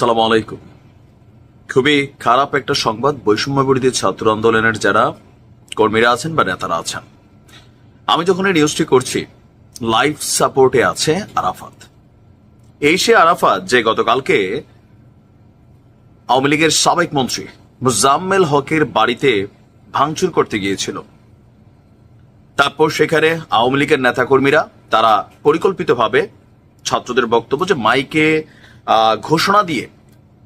আসসালামু আলাইকুম। খুবই খারাপ একটা সংবাদ বৈষম্য বিরোধী ছাত্র আন্দোলনের যারা কর্মীরা আছেন বা নেতারা আছেন। আমি যখন এই নিউজটি করছি লাইভ সাপোর্টে আছে আরাফাত। এই সে আরাফাত যে গতকালকে আওয়ামী লীগের সাবেক মন্ত্রী মুজাম্মেল হকের বাড়িতে ভাঙচুর করতে গিয়েছিল। তারপর সেখানে আওয়ামী লীগের নেতাকর্মীরা তারা পরিকল্পিতভাবে ছাত্রদের বক্তব্য যে মাইকে ঘোষণা দিয়ে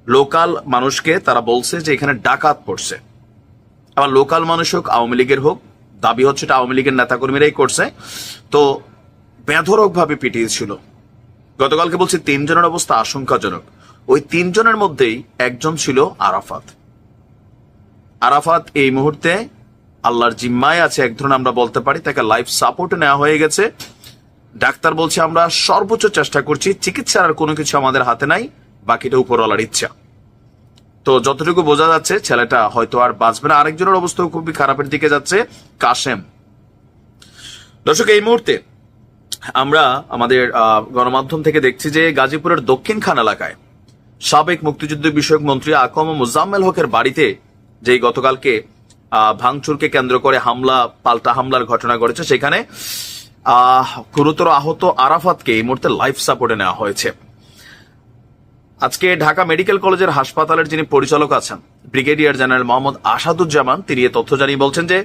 লোকাল মানুষকে তারা বলছে যে এখানে ডাকাত পড়ছে। আবার লোকাল মানুষ হোক, আওয়ামী লীগের হোক, দাবি হচ্ছে এটা আওয়ামী লীগের নেতাকর্মীরাই করছে। তো বেধরক ভাবে পিটিয়েছিল। গতকালকে বলছি তিনজনের অবস্থা আশঙ্কাজনক। ওই তিনজনের মধ্যেই একজন ছিল আরাফাত। আরাফাত এই মুহূর্তে আল্লাহর জিম্মায় আছে, এক ধরনের আমরা বলতে পারি, তাকে লাইফ সাপোর্টে নেওয়া হয়ে গেছে। ডাক্তার বলছে, আমরা সর্বোচ্চ চেষ্টা করছি, চিকিৎসার আর কোনো কিছু আমাদের হাতে নাই, বাকিটা উপরওয়ালার ইচ্ছা। তো যতটুকু বোঝা যাচ্ছে, ছেলেটা হয়তো আর বাঁচবে না। আরেকজনের অবস্থাও খুবই খারাপের দিকে যাচ্ছে, কাশেম। দর্শক, এই মুহূর্তে আমরা আমাদের গণমাধ্যম থেকে দেখছি যে গাজীপুরের দক্ষিণ খান এলাকায় সাবেক মুক্তিযুদ্ধ বিষয়ক মন্ত্রী আকম মুজাম্মেল হকের বাড়িতে যেই গতকালকে ভাঙচুরকে কেন্দ্র করে হামলা, পাল্টা হামলার ঘটনা ঘটেছে, সেখানে গুরুতর আহত আরাফাতকে এই মুহূর্তে লাইফ সাপোর্টে নেওয়া হয়েছে। আজকে ঢাকা মেডিকেল কলেজের হাসপাতালের যিনি পরিচালক আছেন, ব্রিগেডিয়ার জেনারেল মোহাম্মদ আসাদুজ্জামান, তিনি এ তথ্য জানিয়ে বলছেন যে,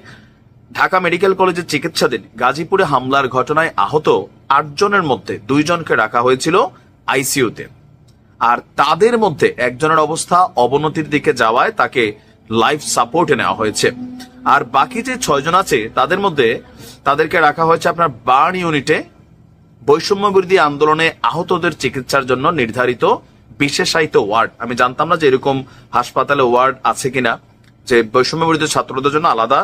ঢাকা মেডিকেল কলেজের চিকিৎসাধীন গাজীপুরে হামলার ঘটনায় আহত আটজনের মধ্যে দুইজনকে রাখা হয়েছিল আইসিইউতে। আর তাদের মধ্যে একজনের অবস্থা অবনতির দিকে যাওয়ায় তাকে লাইফ সাপোর্টে নেওয়া হয়েছে। আর বাকি যে ছয়জন আছে, তাদের মধ্যে তাদেরকে রাখা হয়েছে আপনার বার্ন ইউনিটে বৈষম্য বিরোধী আন্দোলনে আহতদের চিকিৎসার জন্য নির্ধারিত বিশেষায়িত ওয়ার্ড। আমি জানতাম না যে এরকম হাসপাতালে ওয়ার্ড আছে কিনা, যে বৈষম্য বিরোধী ছাত্রদের জন্য আলাদা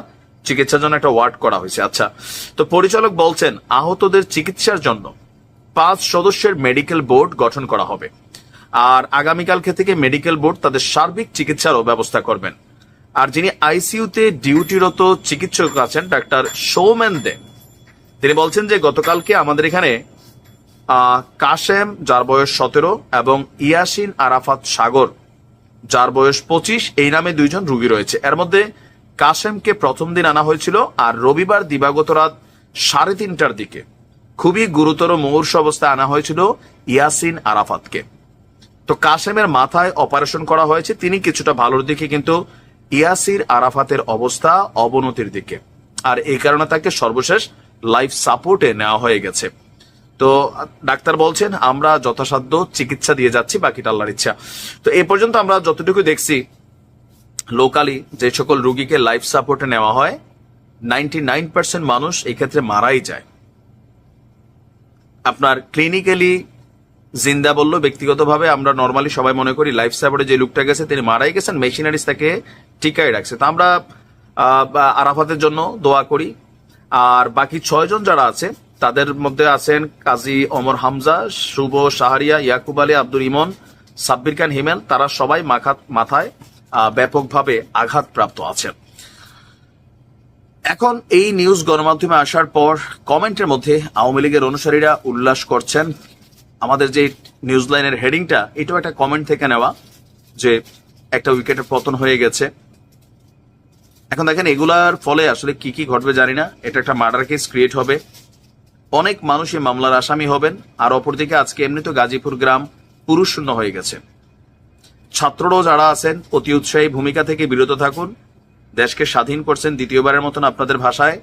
চিকিৎসার জন্য একটা ওয়ার্ড করা হয়েছে। আচ্ছা তো পরিচালক বলছেন, আহতদের চিকিৎসার জন্য পাঁচ সদস্যের মেডিকেল বোর্ড গঠন করা হবে। আর আগামীকালকে থেকে মেডিকেল বোর্ড তাদের সার্বিক চিকিৎসারও ব্যবস্থা করবেন। আর যিনি আইসিইউতে ডিউটিরত চিকিৎসক আছেন, ডাক্তার সৌমেন দে, তিনি বলছেন যে গতকালকে আমাদের এখানে কাশেম, যার বয়স সতেরো, এবং ইয়াসিন আরাফাত সাগর, যার বয়স পঁচিশ, এই নামে দুইজন রুগী রয়েছে। এর মধ্যে কাশেমকে প্রথম দিন আনা হয়েছিল আর রবিবার দিবাগত রাত সাড়ে তিনটার দিকে। খুবই গুরুতর মুমূর্ষ অবস্থায় আনা হয়েছিল ইয়াসিন আরাফাতকে। তো কাশেমের মাথায় অপারেশন করা হয়েছে, তিনি কিছুটা ভালোর দিকে কিন্তু ইয়াসির আরাফাতের অবস্থা অবনতির দিকে। আর এই কারণে তাকে সর্বশেষ লাইফ সাপোর্টে নেওয়া হয়ে গেছে। তো ডাক্তার বলছেন, আমরা যথাসাধ্য চিকিৎসা দিয়ে যাচ্ছি, বাকিটা আল্লাহর ইচ্ছা। তো এ পর্যন্ত আমরা যতটুকু দেখছি লোকালি যে সকল রুগীকে লাইফ সাপোর্টে নেওয়া হয় নাইনটি নাইন পার্সেন্ট মানুষ এক্ষেত্রে মারাই যায়। আপনার ক্লিনিক্যালি জিন্দা বলল, ব্যক্তিগতভাবে আমরা নর্মালি সবাই মনে করি লাইফ সাপোর্টে যে লোকটা গেছে, তিনি মারাই গেছেন মেশিনারিজ তাকে টিকায় রাখছে। তা আমরা আরাফাতের জন্য দোয়া করি। আর বাকি ছয়জন যারা আছে, তাদের মধ্যে আছেন কাজী অমর হামজা, শুভ সাহারিয়া ইয়াকুব আলী আব্দুল ইমন, সাব্বির খান হিমেল, তারা সবাই মাথায় ব্যাপকভাবে আঘাতপ্রাপ্ত আছেন। এখন এই নিউজ গণমাধ্যমে আসার পর কমেন্টের মধ্যে আওয়ামী লীগের অনুসারীরা উল্লাস করছেন। আমাদের যে নিউজ লাইনের হেডিংটা এটাও একটা কমেন্ট থেকে নেওয়া যে একটা উইকেটের পতন হয়ে গেছে। এখন দেখেন, এগুলার ফলে আসলে কি কি ঘটবে জানি না। এটা একটা মার্ডার কেস ক্রিয়েট হবে। অনেক মানুষ এই মামলার আসামি হবেন, আর অপরদিকে আজকে এমনি তো গাজীপুর গ্রাম পুরুষ শূন্য হয়ে গেছে। ছাত্ররাও যারা আছেন, অতি উৎসাহী ভূমিকা থেকে বিরত থাকুন। দেশকে স্বাধীন করছেন দ্বিতীয়বারের মতন আপনাদের ভাষায়।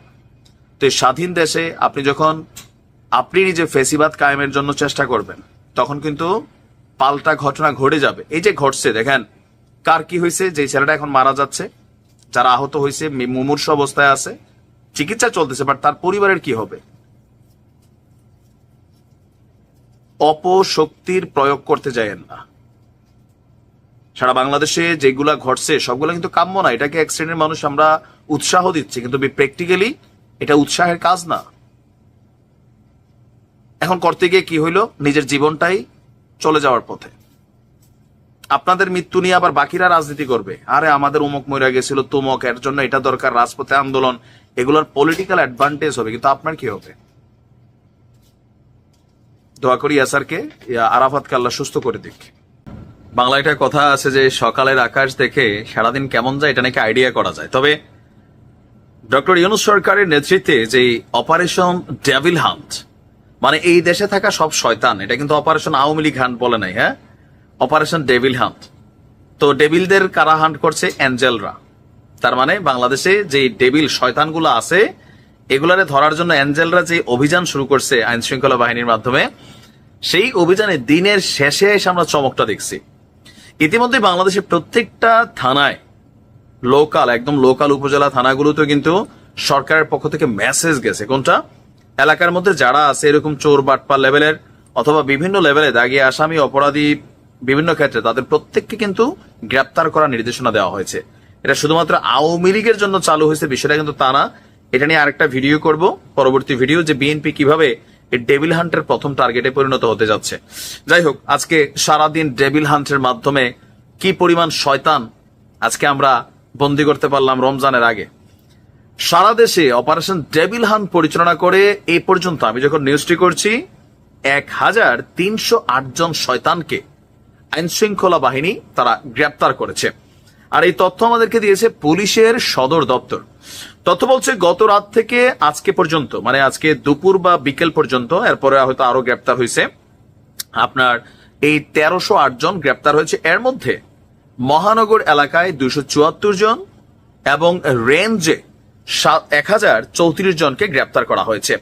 তো স্বাধীন দেশে আপনি যখন আপনি নিজে ফেসিবাদ কায়েমের জন্য চেষ্টা করবেন, তখন কিন্তু পাল্টা ঘটনা ঘটে যাবে। এই যে ঘটছে, দেখেন, কার কি হয়েছে? যে ছেলেটা এখন মারা যাচ্ছে, যারা আহত হয়েছে মুমূর্ষ অবস্থায় আছে, চিকিৎসা চলতেছে বাট তার পরিবারের কি হবে? অপশক্তির প্রয়োগ করতে যায়েন না। সারা বাংলাদেশে যেগুলা ঘটছে, সবগুলো কিন্তু কাম্য না। এটাকে এক শ্রেণির মানুষ আমরা উৎসাহ দিচ্ছি, কিন্তু প্র্যাকটিক্যালি এটা উৎসাহের কাজ না। এখন করতে গিয়ে কি হইল? নিজের জীবনটাই চলে যাওয়ার পথে। আপনাদের মৃত্যু নিয়ে আবার বাকিরা রাজনীতি করবে। আরে, আমাদের উমুক মরে গেছিল তুমক, এর জন্য এটা দরকার, রাজপথে আন্দোলন। এগুলোর পলিটিক্যাল অ্যাডভান্টেজ হবে, কিন্তু আপনার কি হবে? দোয়া করি ইয়াসারকে ইয়া আরাফাতকে আল্লাহ সুস্থ করে দিক। বাংলা একটা কথা আছে যে, সকালের আকাশ দেখে সারাদিন কেমন যায়, এটা নাকি আইডিয়া করা যায়। তবে ডক্টর ইউনুস সরকারের নেতৃত্বে যে অপারেশন ডেভিল হান্ট মানে এই দেশে থাকা সব শয়তান, এটা কিন্তু অপারেশন আওয়ামী লীগ হান্ট বলে নাই হ্যাঁ? অপারেশন ডেভিল হান্ট তো ডেভিলদের কারা হান্ট করছে? অ্যাঞ্জেলরা তার মানে বাংলাদেশে যে ডেভিল শয়তানগুলো আছে, এগুলারে ধরার জন্য অ্যাঞ্জেলরা যে অভিযান শুরু করছে আইন শৃঙ্খলা বাহিনীর মাধ্যমে, সেই অভিযানে দিনের শেষে এসে আমরা চমকটা দেখছি। ইতিমধ্যে বাংলাদেশের প্রত্যেকটা থানায় লোকাল একদম লোকাল উপজেলা থানাগুলোতে কিন্তু সরকারের পক্ষ থেকে মেসেজ গেছে। কোনটা? এলাকার মধ্যে যারা আছে এরকম চোর বাটপা লেভেলের অথবা বিভিন্ন লেভেলে দাগিয়ে আসামি, অপরাধী বিভিন্ন ক্ষেত্রে তাদের প্রত্যেককে কিন্তু গ্রেপ্তার করার নির্দেশনা দেওয়া হয়েছে। এটা শুধুমাত্র আওয়ামী লীগের জন্য চালু হয়েছে, বিষয়টা কিন্তু তা না। এটা নিয়ে আরেকটা ভিডিও করব। পরবর্তী ভিডিও যে বিএনপি কীভাবে ডেভিল হান্টের প্রথম টার্গেটে পরিণত হতে যাচ্ছে। যাই হোক, আজকে সারাদিন ডেভিল হান্টের মাধ্যমে কি পরিমাণ শয়তান আজকে আমরা বন্দি করতে পারলাম রমজানের আগে। সারা দেশে অপারেশন ডেভিল হান্ট পরিচালনা করে এ পর্যন্ত আমি যখন নিউজটি করছি, এক হাজার তিনশো আট জন শয়তানকে আইন শৃঙ্খলা বাহিনী তারা গ্রেপ্তার করেছে। আর এই তথ্য আমাদেরকে দিয়েছে পুলিশের সদর দপ্তর। তথ্য বলছে গত রাত থেকে আজকে পর্যন্ত মানে আজকে দুপুর বা বিকেল পর্যন্ত, এরপরে হয়তো আরও গ্রেপ্তার হয়েছে। আপনার এই তেরোশো জন গ্রেপ্তার হয়েছে। এর মধ্যে মহানগর এলাকায় চুয়াত্তর জন এবং রেঞ্জে এক হাজার চৌত্রিশ জনকে গ্রেপ্তার করা হয়েছে।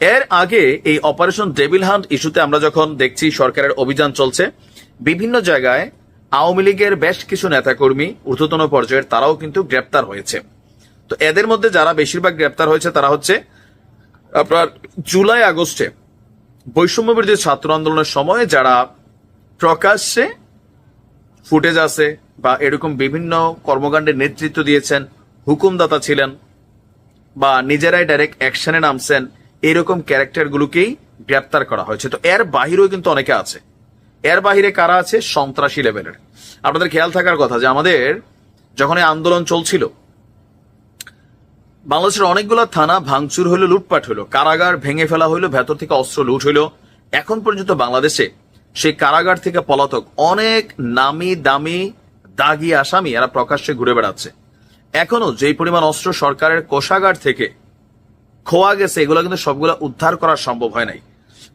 এর আগে এই অপারেশন ডেভিল হান্ট ইস্যুতে আমরা যখন দেখছি সরকারের অভিযান চলছে, বিভিন্ন জায়গায় আওয়ামী লীগের বেশ কিছু নেতাকর্মী ঊর্ধ্বতন পর্যায়ের তারাও কিন্তু গ্রেপ্তার হয়েছে। তো এদের মধ্যে যারা বেশিরভাগ গ্রেপ্তার হয়েছে তারা হচ্ছে আপনার জুলাই আগস্টে বৈষম্য বিরোধী ছাত্র আন্দোলনের সময় যারা প্রকাশ্যে ফুটেজ আছে বা এরকম বিভিন্ন কর্মকাণ্ডে নেতৃত্ব দিয়েছেন হুকুমদাতা ছিলেন বা নিজেরাই ডাইরেক্ট অ্যাকশনে নামছেন, এরকম ক্যারেক্টারগুলোকেই গ্রেপ্তার করা হয়েছে। তো এর বাহিরেও কিন্তু অনেকে আছে। এর বাহিরে কারা আছে? সন্ত্রাসী লেভেলের আপনাদের খেয়াল থাকার কথা যে আমাদের যখন এই আন্দোলন চলছিল, বাংলাদেশের অনেকগুলো থানা ভাঙচুর হইল, লুটপাট হইল, কারাগার ভেঙে ফেলা হইল, ভেতর থেকে অস্ত্র লুট হইল। এখন পর্যন্ত বাংলাদেশে সেই কারাগার থেকে পলাতক অনেক নামি দামি দাগি আসামি এরা প্রকাশ্যে ঘুরে বেড়াচ্ছে। এখনও যেই পরিমাণ অস্ত্র সরকারের কোষাগার থেকে খোয়া গেছে, এগুলো কিন্তু সবগুলো উদ্ধার করা সম্ভব হয় নাই।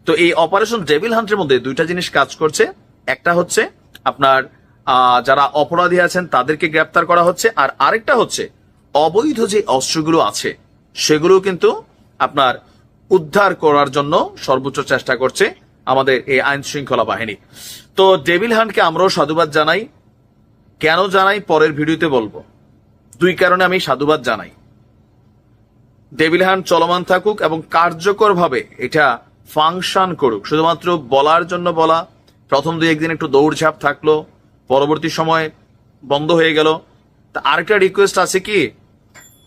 তো এই অপারেশন ডেভিল হান্টের মধ্যে দুইটা জিনিস কাজ করছে। একটা হচ্ছে আপনার যারা অপরাধী আছেন তাদেরকে গ্রেপ্তার করা হচ্ছে, আর আরেকটা হচ্ছে অবৈধ যে অস্ত্রগুলো আছে সেগুলো কিন্তু আপনার উদ্ধার করার জন্য সর্বোচ্চ চেষ্টা করছে আমাদের এই আইন শৃঙ্খলা বাহিনী। তো ডেভিল হান্টকে আমরাও সাধুবাদ জানাই। কেন জানাই পরের ভিডিওতে বলব। দুই কারণে আমি সাধুবাদ জানাই। ডেভিল হান্ট চলমান থাকুক এবং কার্যকরভাবে এটা ফাংশন করুক। শুধুমাত্র বলার জন্য বলা, প্রথম দুই একদিন একটু দৌড়ঝাঁপ থাকল, পরবর্তী সময় বন্ধ হয়ে গেল। তা আরেকটা রিকোয়েস্ট আছে কি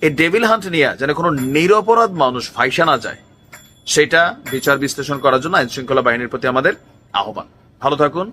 এই ডেভিল হান্ট নিয়ে যেন কোনো নিরপরাধ মানুষ ফাইসা না যায়, সেটা বিচার বিশ্লেষণ করার জন্য আইন শৃঙ্খলা বাহিনীর প্রতি আমাদের আহ্বান। ভালো থাকুন।